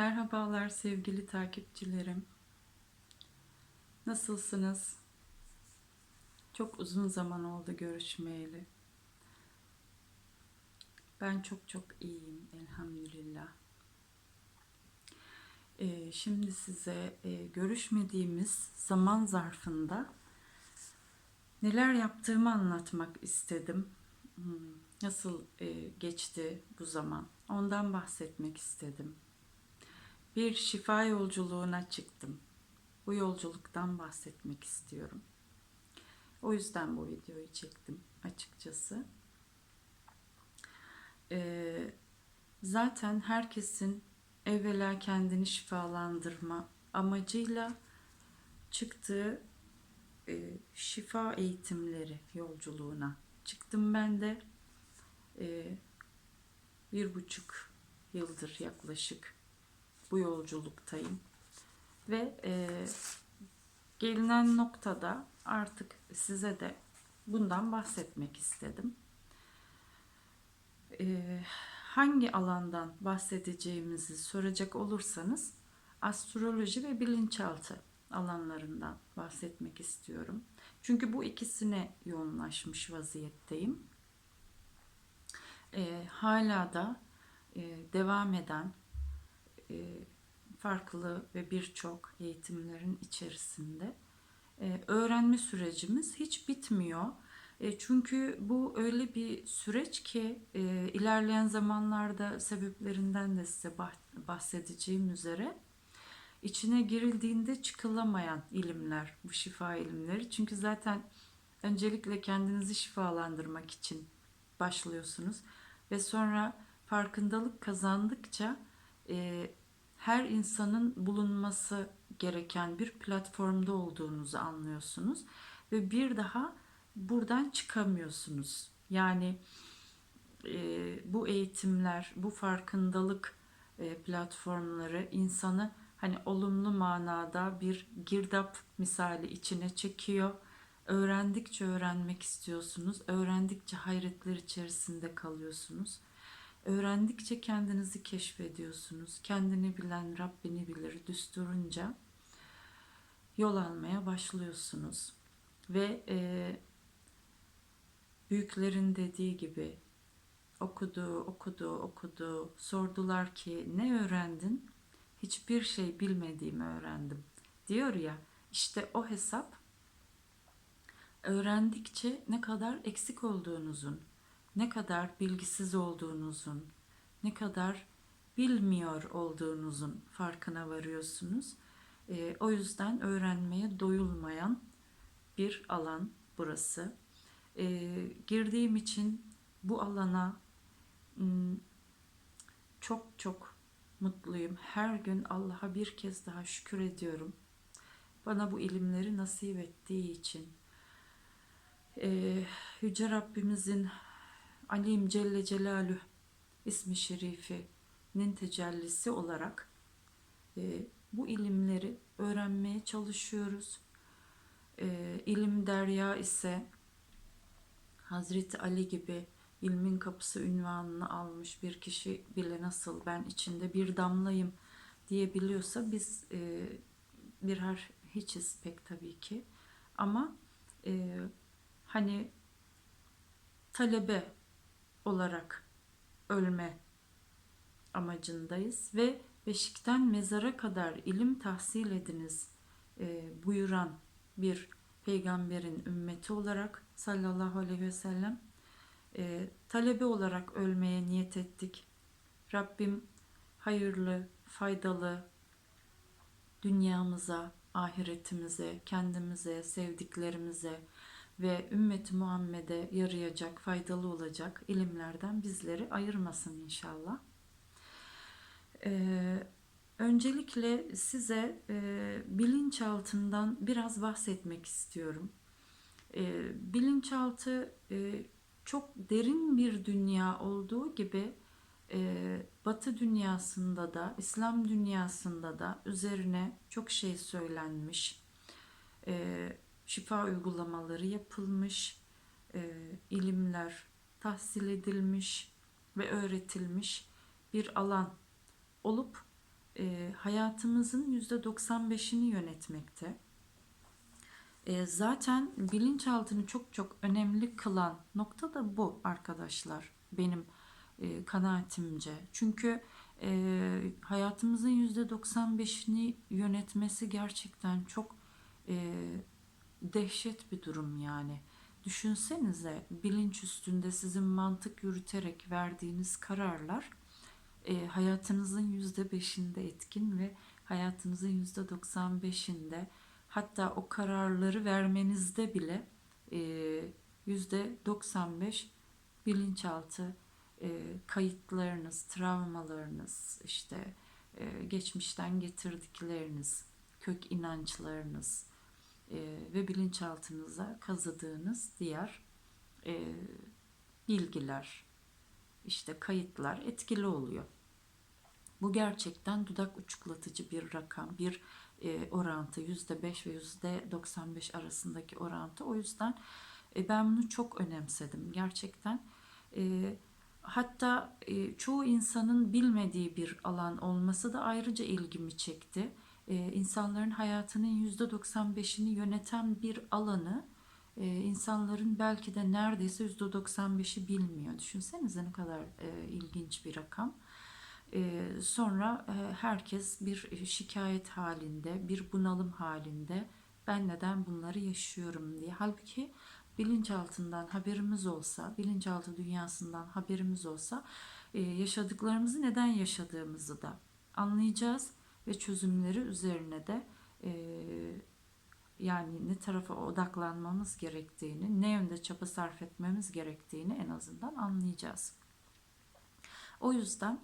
Merhabalar sevgili takipçilerim. Nasılsınız? Çok uzun zaman oldu görüşmeyeli. Ben çok çok iyiyim elhamdülillah. Ee, şimdi size e, görüşmediğimiz zaman zarfında neler yaptığımı anlatmak istedim. Hmm, Nasıl e, geçti bu zaman? Ondan bahsetmek istedim bir şifa yolculuğuna çıktım. Bu yolculuktan bahsetmek istiyorum. O yüzden bu videoyu çektim açıkçası. Ee, zaten herkesin evvela kendini şifalandırma amacıyla çıktığı e, şifa eğitimleri yolculuğuna çıktım ben de. E, bir buçuk yıldır yaklaşık bu yolculuktayım. Ve e, gelinen noktada artık size de bundan bahsetmek istedim. E, hangi alandan bahsedeceğimizi soracak olursanız astroloji ve bilinçaltı alanlarından bahsetmek istiyorum. Çünkü bu ikisine yoğunlaşmış vaziyetteyim. E, hala da e, devam eden farklı ve birçok eğitimlerin içerisinde e, öğrenme sürecimiz hiç bitmiyor. E, çünkü bu öyle bir süreç ki ilerleyen zamanlarda sebeplerinden de size bahsedeceğim üzere içine girildiğinde çıkılamayan ilimler bu şifa ilimleri. Çünkü zaten öncelikle kendinizi şifalandırmak için başlıyorsunuz ve sonra farkındalık kazandıkça her insanın bulunması gereken bir platformda olduğunuzu anlıyorsunuz ve bir daha buradan çıkamıyorsunuz. Yani e, bu eğitimler, bu farkındalık e, platformları insanı hani olumlu manada bir girdap misali içine çekiyor. Öğrendikçe öğrenmek istiyorsunuz. Öğrendikçe hayretler içerisinde kalıyorsunuz. Öğrendikçe kendinizi keşfediyorsunuz. Kendini bilen Rabbini bilir düsturunca yol almaya başlıyorsunuz. Ve e, büyüklerin dediği gibi okudu, okudu, okudu. Sordular ki ne öğrendin? Hiçbir şey bilmediğimi öğrendim. Diyor ya işte o hesap öğrendikçe ne kadar eksik olduğunuzun, ne kadar bilgisiz olduğunuzun, ne kadar bilmiyor olduğunuzun farkına varıyorsunuz. E, o yüzden öğrenmeye doyulmayan bir alan burası. E, girdiğim için bu alana çok çok mutluyum. Her gün Allah'a bir kez daha şükür ediyorum. Bana bu ilimleri nasip ettiği için. Ee, Yüce Rabbimizin Alim Celle Celaluhu ismi şerifinin tecellisi olarak e, bu ilimleri öğrenmeye çalışıyoruz. E, ilim derya ise Hazreti Ali gibi ilmin kapısı ünvanını almış bir kişi bile nasıl ben içinde bir damlayım diyebiliyorsa biz e, birer hiçiz pek tabii ki ama e, hani talebe olarak ölme amacındayız ve beşikten mezara kadar ilim tahsil ediniz e, buyuran bir peygamberin ümmeti olarak sallallahu aleyhi ve sellem e, talebe olarak ölmeye niyet ettik. Rabbim hayırlı, faydalı dünyamıza, ahiretimize, kendimize, sevdiklerimize, ve ümmeti Muhammed'e yarayacak, faydalı olacak ilimlerden bizleri ayırmasın inşallah. Ee, öncelikle size e, bilinçaltından biraz bahsetmek istiyorum. E, bilinçaltı e, çok derin bir dünya olduğu gibi e, Batı dünyasında da, İslam dünyasında da üzerine çok şey söylenmiş. E, şifa uygulamaları yapılmış, e, ilimler tahsil edilmiş ve öğretilmiş bir alan olup e, hayatımızın %95'ini yönetmekte. E, zaten bilinçaltını çok çok önemli kılan nokta da bu arkadaşlar benim e, kanaatimce. Çünkü e, hayatımızın %95'ini yönetmesi gerçekten çok e, dehşet bir durum yani. Düşünsenize bilinç üstünde sizin mantık yürüterek verdiğiniz kararlar e, hayatınızın %5'inde etkin ve hayatınızın %95'inde hatta o kararları vermenizde bile e, %95 bilinçaltı e, kayıtlarınız, travmalarınız, işte e, geçmişten getirdikleriniz, kök inançlarınız e, ve bilinçaltınıza kazıdığınız diğer e, bilgiler, işte kayıtlar etkili oluyor. Bu gerçekten dudak uçuklatıcı bir rakam, bir e, orantı %5 ve %95 arasındaki orantı. O yüzden e, ben bunu çok önemsedim gerçekten. Hatta çoğu insanın bilmediği bir alan olması da ayrıca ilgimi çekti. E, insanların hayatının %95'ini yöneten bir alanı e, insanların belki de neredeyse %95'i bilmiyor. Düşünsenize ne kadar e, ilginç bir rakam. Sonra herkes bir şikayet halinde, bir bunalım halinde ben neden bunları yaşıyorum diye. Halbuki bilinçaltından haberimiz olsa, bilinçaltı dünyasından haberimiz olsa yaşadıklarımızı neden yaşadığımızı da anlayacağız ve çözümleri üzerine de e, yani ne tarafa odaklanmamız gerektiğini, ne yönde çaba sarf etmemiz gerektiğini en azından anlayacağız. O yüzden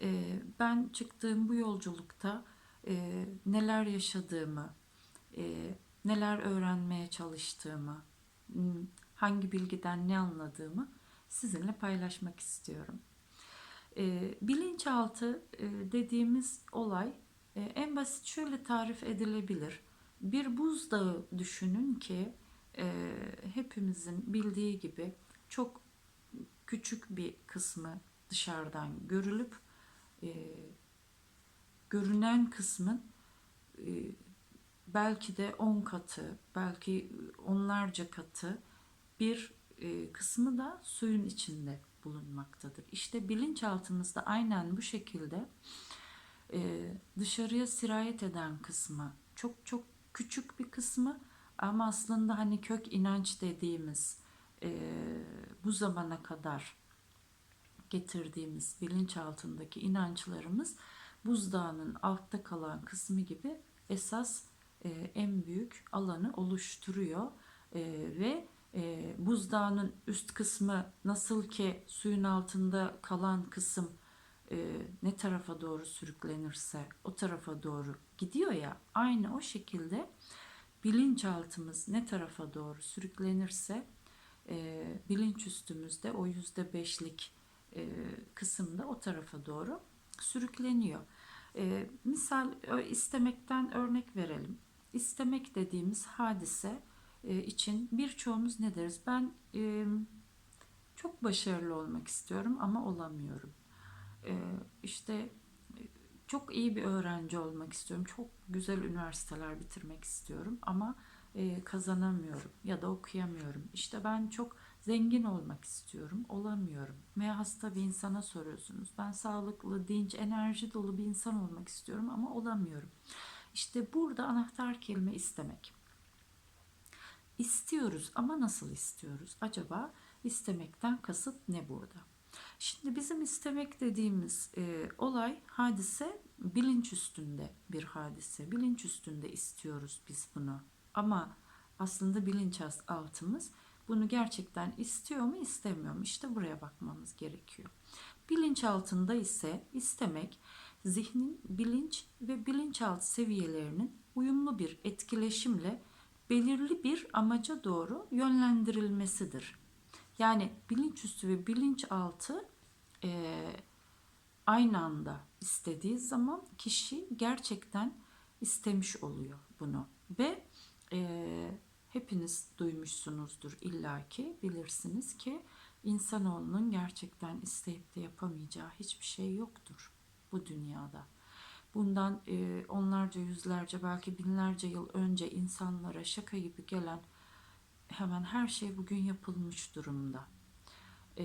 e, ben çıktığım bu yolculukta e, neler yaşadığımı, e, neler öğrenmeye çalıştığımı, hangi bilgiden ne anladığımı sizinle paylaşmak istiyorum. E, bilinçaltı e, dediğimiz olay en basit şöyle tarif edilebilir. Bir buzdağı düşünün ki e, hepimizin bildiği gibi çok küçük bir kısmı dışarıdan görülüp e, görünen kısmın e, belki de 10 katı, belki onlarca katı bir kısmı da suyun içinde bulunmaktadır. İşte bilinçaltımızda aynen bu şekilde e, dışarıya sirayet eden kısmı çok çok küçük bir kısmı ama aslında hani kök inanç dediğimiz e, bu zamana kadar getirdiğimiz bilinçaltındaki inançlarımız buzdağının altta kalan kısmı gibi esas e, en büyük alanı oluşturuyor. E, ve e, buzdağının üst kısmı nasıl ki suyun altında kalan kısım e, ne tarafa doğru sürüklenirse o tarafa doğru gidiyor ya aynı o şekilde bilinçaltımız ne tarafa doğru sürüklenirse e, bilinç üstümüzde o yüzde beşlik e, kısımda o tarafa doğru sürükleniyor. E, misal istemekten örnek verelim. İstemek dediğimiz hadise e, için birçoğumuz ne deriz? Ben e, çok başarılı olmak istiyorum ama olamıyorum. E, işte çok iyi bir öğrenci olmak istiyorum. Çok güzel üniversiteler bitirmek istiyorum ama e, kazanamıyorum ya da okuyamıyorum. İşte ben çok zengin olmak istiyorum, olamıyorum. Veya hasta bir insana soruyorsunuz. Ben sağlıklı, dinç, enerji dolu bir insan olmak istiyorum ama olamıyorum. İşte burada anahtar kelime istemek. İstiyoruz ama nasıl istiyoruz? Acaba istemekten kasıt ne burada? Şimdi bizim istemek dediğimiz e, olay, hadise bilinç üstünde bir hadise. Bilinç üstünde istiyoruz biz bunu. Ama aslında bilinç altımız bunu gerçekten istiyor mu istemiyor mu? İşte buraya bakmamız gerekiyor. Bilinç altında ise istemek zihnin bilinç ve bilinçaltı seviyelerinin uyumlu bir etkileşimle belirli bir amaca doğru yönlendirilmesidir. Yani bilinçüstü ve bilinçaltı e, aynı anda istediği zaman kişi gerçekten istemiş oluyor bunu ve e, hepiniz duymuşsunuzdur illaki bilirsiniz ki insanoğlunun gerçekten isteyip de yapamayacağı hiçbir şey yoktur bu dünyada. bundan e, onlarca, yüzlerce, belki binlerce yıl önce insanlara şaka gibi gelen hemen her şey bugün yapılmış durumda. E,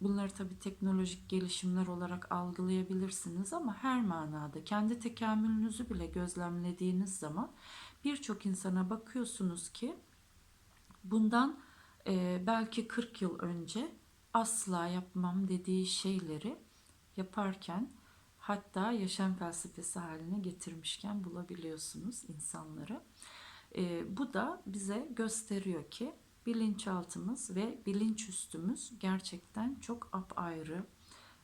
bunları tabii teknolojik gelişimler olarak algılayabilirsiniz ama her manada kendi tekamülünüzü bile gözlemlediğiniz zaman birçok insana bakıyorsunuz ki bundan e, belki 40 yıl önce asla yapmam dediği şeyleri yaparken hatta yaşam felsefesi haline getirmişken bulabiliyorsunuz insanları. E, bu da bize gösteriyor ki bilinçaltımız ve bilinçüstümüz gerçekten çok apayrı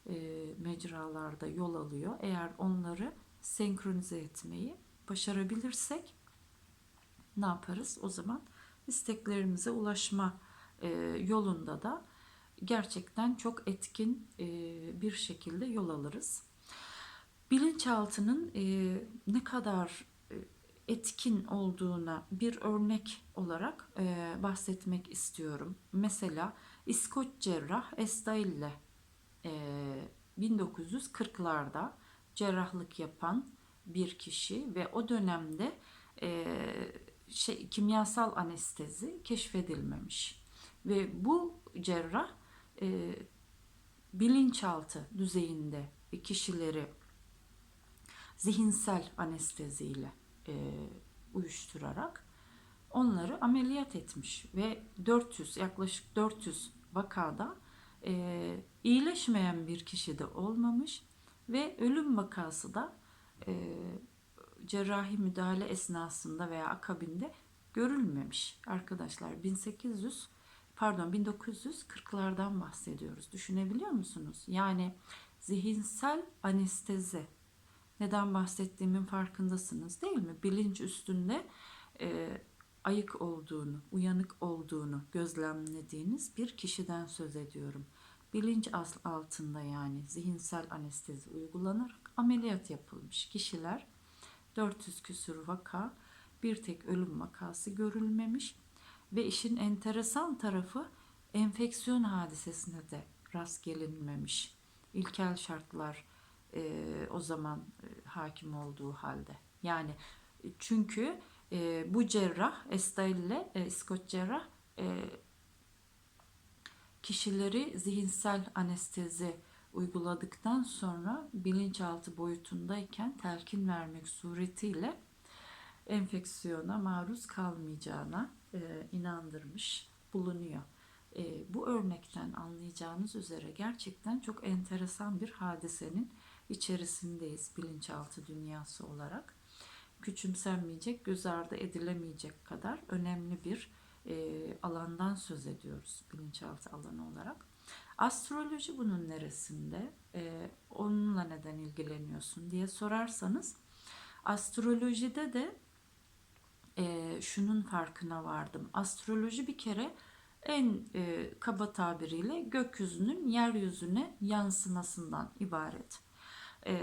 e, mecralarda yol alıyor. Eğer onları senkronize etmeyi başarabilirsek ne yaparız? O zaman isteklerimize ulaşma e, yolunda da gerçekten çok etkin e, bir şekilde yol alırız. Bilinçaltının e, ne kadar etkin olduğuna bir örnek olarak e, bahsetmek istiyorum. Mesela İskoç cerrah Estaille e, 1940'larda cerrahlık yapan bir kişi ve o dönemde e, şey kimyasal anestezi keşfedilmemiş ve bu cerrah e, bilinçaltı düzeyinde kişileri zihinsel anesteziyle e, uyuşturarak onları ameliyat etmiş ve 400 yaklaşık 400 vakada e, iyileşmeyen bir kişi de olmamış ve ölüm vakası da e, cerrahi müdahale esnasında veya akabinde görülmemiş. Arkadaşlar 1800 pardon 1940'lardan bahsediyoruz. Düşünebiliyor musunuz? Yani zihinsel anestezi neden bahsettiğimin farkındasınız değil mi? Bilinç üstünde e, ayık olduğunu, uyanık olduğunu gözlemlediğiniz bir kişiden söz ediyorum. Bilinç altında yani zihinsel anestezi uygulanarak ameliyat yapılmış kişiler 400 küsur vaka bir tek ölüm vakası görülmemiş ve işin enteresan tarafı enfeksiyon hadisesine de rast gelinmemiş. İlkel şartlar e, o zaman e, hakim olduğu halde. Yani e, çünkü e, bu cerrah Estaille, e, İskoç cerrah e, kişileri zihinsel anestezi uyguladıktan sonra bilinçaltı boyutundayken telkin vermek suretiyle enfeksiyona maruz kalmayacağına e, inandırmış bulunuyor. E, bu örnekten anlayacağınız üzere gerçekten çok enteresan bir hadisenin içerisindeyiz bilinçaltı dünyası olarak. Küçümsenmeyecek, göz ardı edilemeyecek kadar önemli bir e, alandan söz ediyoruz bilinçaltı alanı olarak. Astroloji bunun neresinde? E, onunla neden ilgileniyorsun diye sorarsanız astrolojide de e, şunun farkına vardım. Astroloji bir kere en e, kaba tabiriyle gökyüzünün yeryüzüne yansımasından ibaret e,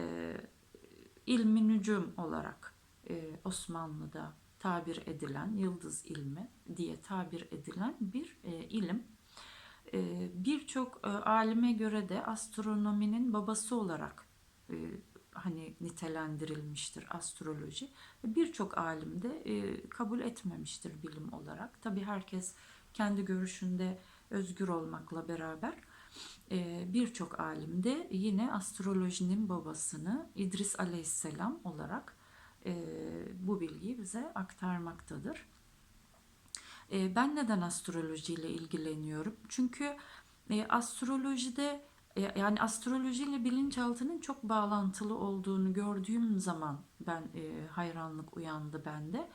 ilmi nücum olarak e, Osmanlı'da tabir edilen yıldız ilmi diye tabir edilen bir e, ilim. E, Birçok e, alime göre de astronominin babası olarak e, hani nitelendirilmiştir astroloji. Birçok alim de e, kabul etmemiştir bilim olarak. Tabi herkes kendi görüşünde özgür olmakla beraber birçok alim de yine astrolojinin babasını İdris Aleyhisselam olarak e, bu bilgiyi bize aktarmaktadır. E, ben neden astrolojiyle ilgileniyorum? Çünkü e, astrolojide yani astrolojiyle bilinçaltının çok bağlantılı olduğunu gördüğüm zaman ben hayranlık uyandı bende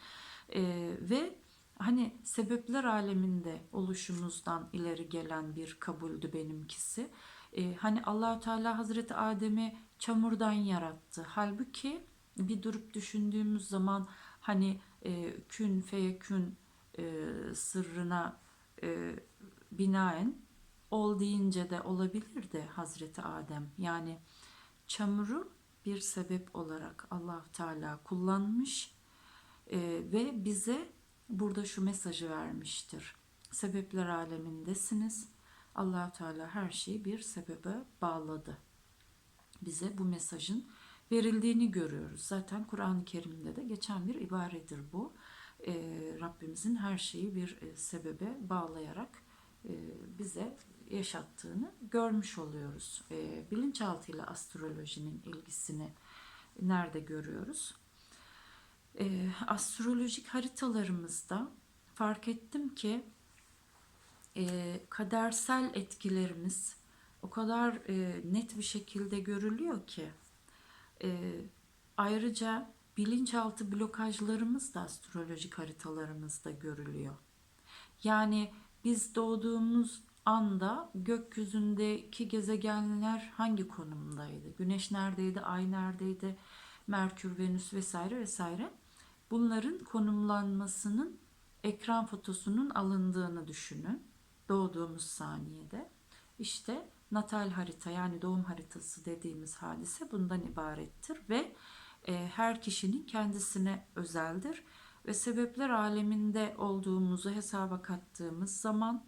ve hani sebepler aleminde oluşumuzdan ileri gelen bir kabuldü benimkisi. Ee, hani allah Teala Hazreti Adem'i çamurdan yarattı. Halbuki bir durup düşündüğümüz zaman hani e, kün feyekün e, sırrına e, binaen ol deyince de olabilir de Hazreti Adem. Yani çamuru bir sebep olarak allah Teala kullanmış e, ve bize burada şu mesajı vermiştir. Sebepler alemindesiniz. allah Teala her şeyi bir sebebe bağladı. Bize bu mesajın verildiğini görüyoruz. Zaten Kur'an-ı Kerim'de de geçen bir ibaredir bu. E, Rabbimizin her şeyi bir e, sebebe bağlayarak e, bize yaşattığını görmüş oluyoruz. E, bilinçaltıyla astrolojinin ilgisini nerede görüyoruz? E, astrolojik haritalarımızda fark ettim ki e, kadersel etkilerimiz o kadar e, net bir şekilde görülüyor ki e, ayrıca bilinçaltı blokajlarımız da astrolojik haritalarımızda görülüyor. Yani biz doğduğumuz anda gökyüzündeki gezegenler hangi konumdaydı? Güneş neredeydi? Ay neredeydi? Merkür, Venüs vesaire vesaire. Bunların konumlanmasının ekran fotosunun alındığını düşünün. Doğduğumuz saniyede. İşte natal harita yani doğum haritası dediğimiz hadise bundan ibarettir ve e, her kişinin kendisine özeldir ve sebepler aleminde olduğumuzu hesaba kattığımız zaman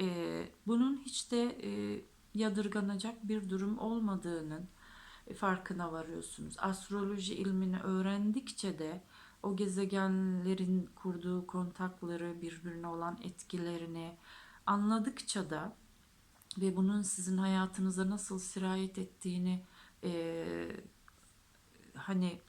e, bunun hiç de e, yadırganacak bir durum olmadığının e, farkına varıyorsunuz. Astroloji ilmini öğrendikçe de o gezegenlerin kurduğu kontakları, birbirine olan etkilerini anladıkça da ve bunun sizin hayatınıza nasıl sirayet ettiğini e, hani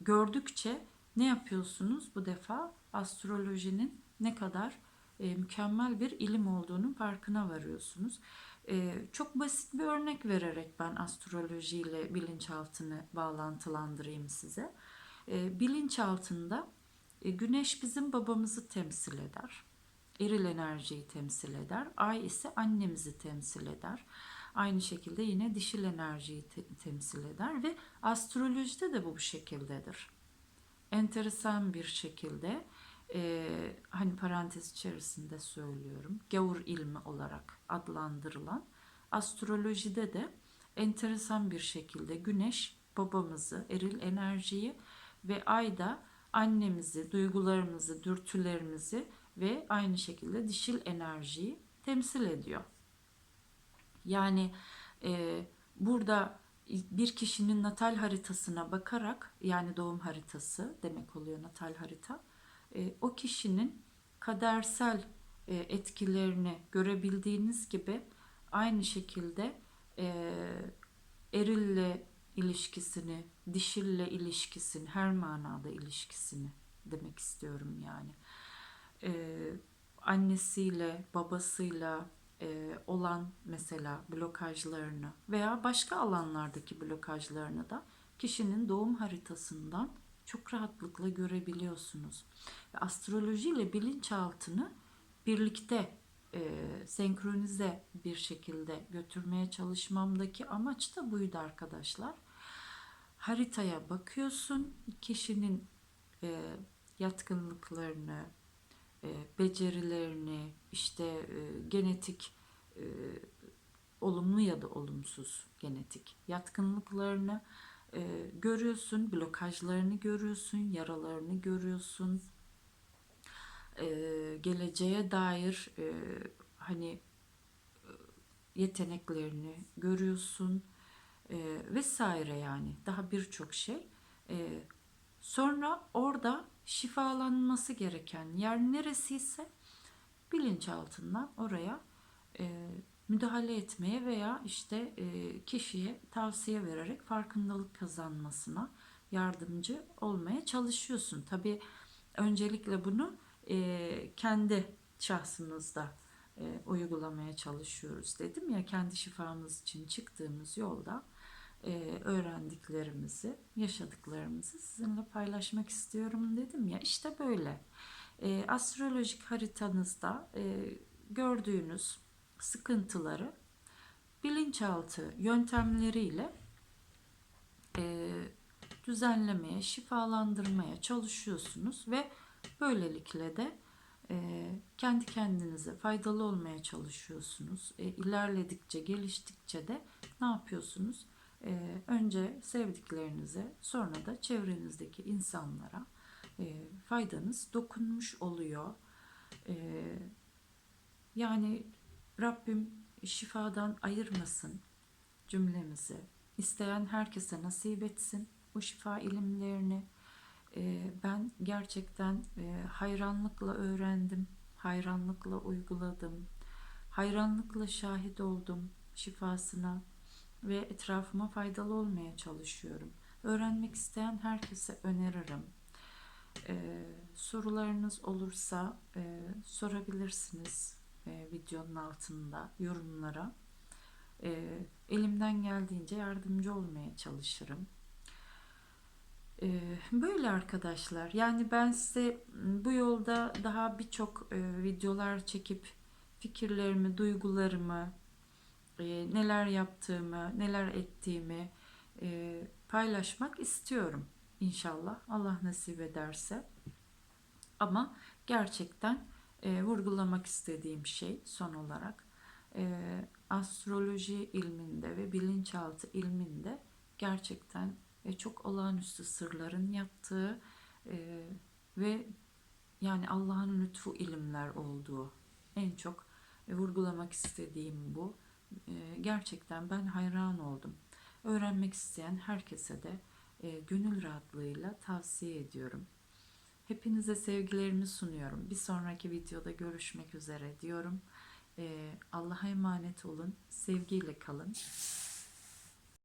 gördükçe ne yapıyorsunuz bu defa astrolojinin ne kadar e, mükemmel bir ilim olduğunun farkına varıyorsunuz. E, çok basit bir örnek vererek ben astrolojiyle bilinçaltını bağlantılandırayım size. E, bilinçaltında güneş bizim babamızı temsil eder. Eril enerjiyi temsil eder. Ay ise annemizi temsil eder. Aynı şekilde yine dişil enerjiyi te- temsil eder ve astrolojide de bu bu şekildedir. Enteresan bir şekilde e, hani parantez içerisinde söylüyorum gavur ilmi olarak adlandırılan astrolojide de enteresan bir şekilde güneş babamızı, eril enerjiyi ve ay da annemizi, duygularımızı, dürtülerimizi ve aynı şekilde dişil enerjiyi temsil ediyor. Yani e, burada bir kişinin natal haritasına bakarak yani doğum haritası demek oluyor natal harita e, o kişinin kadersel e, etkilerini görebildiğiniz gibi aynı şekilde e, erille ilişkisini, dişille ilişkisini, her manada ilişkisini demek istiyorum yani. Ee, annesiyle, babasıyla e, olan mesela blokajlarını veya başka alanlardaki blokajlarını da kişinin doğum haritasından çok rahatlıkla görebiliyorsunuz. Ve astroloji ile bilinçaltını birlikte e, senkronize bir şekilde götürmeye çalışmamdaki amaç da buydu arkadaşlar. Haritaya bakıyorsun, kişinin e, yatkınlıklarını, e, becerilerini, işte e, genetik e, olumlu ya da olumsuz genetik yatkınlıklarını e, görüyorsun, blokajlarını görüyorsun, yaralarını görüyorsun, e, geleceğe dair e, hani e, yeteneklerini görüyorsun e, vesaire yani daha birçok şey. E, sonra orada şifalanması gereken yer neresiyse bilinçaltından oraya e, müdahale etmeye veya işte kişiye tavsiye vererek farkındalık kazanmasına yardımcı olmaya çalışıyorsun. Tabii öncelikle bunu e, kendi şahsımızda e, uygulamaya çalışıyoruz dedim ya kendi şifamız için çıktığımız yolda e, öğrendiklerimizi, yaşadıklarımızı sizinle paylaşmak istiyorum dedim ya işte böyle. E, astrolojik haritanızda e, gördüğünüz sıkıntıları bilinçaltı yöntemleriyle e, düzenlemeye, şifalandırmaya çalışıyorsunuz ve böylelikle de e, kendi kendinize faydalı olmaya çalışıyorsunuz. E, ilerledikçe, geliştikçe de ne yapıyorsunuz? E, önce sevdiklerinize, sonra da çevrenizdeki insanlara e, faydanız dokunmuş oluyor. E, yani Rabbim şifadan ayırmasın cümlemizi. isteyen herkese nasip etsin bu şifa ilimlerini. Ee, ben gerçekten e, hayranlıkla öğrendim, hayranlıkla uyguladım, hayranlıkla şahit oldum şifasına ve etrafıma faydalı olmaya çalışıyorum. Öğrenmek isteyen herkese öneririm. Ee, sorularınız olursa e, sorabilirsiniz e, videonun altında yorumlara. E, elimden geldiğince yardımcı olmaya çalışırım. Böyle arkadaşlar. Yani ben size bu yolda daha birçok videolar çekip fikirlerimi, duygularımı, neler yaptığımı, neler ettiğimi paylaşmak istiyorum inşallah. Allah nasip ederse. Ama gerçekten vurgulamak istediğim şey son olarak astroloji ilminde ve bilinçaltı ilminde gerçekten e, çok olağanüstü sırların yattığı e, ve yani Allah'ın lütfu ilimler olduğu en çok e, vurgulamak istediğim bu. E, gerçekten ben hayran oldum. Öğrenmek isteyen herkese de e, gönül rahatlığıyla tavsiye ediyorum. Hepinize sevgilerimi sunuyorum. Bir sonraki videoda görüşmek üzere diyorum. Ee, Allah'a emanet olun. Sevgiyle kalın.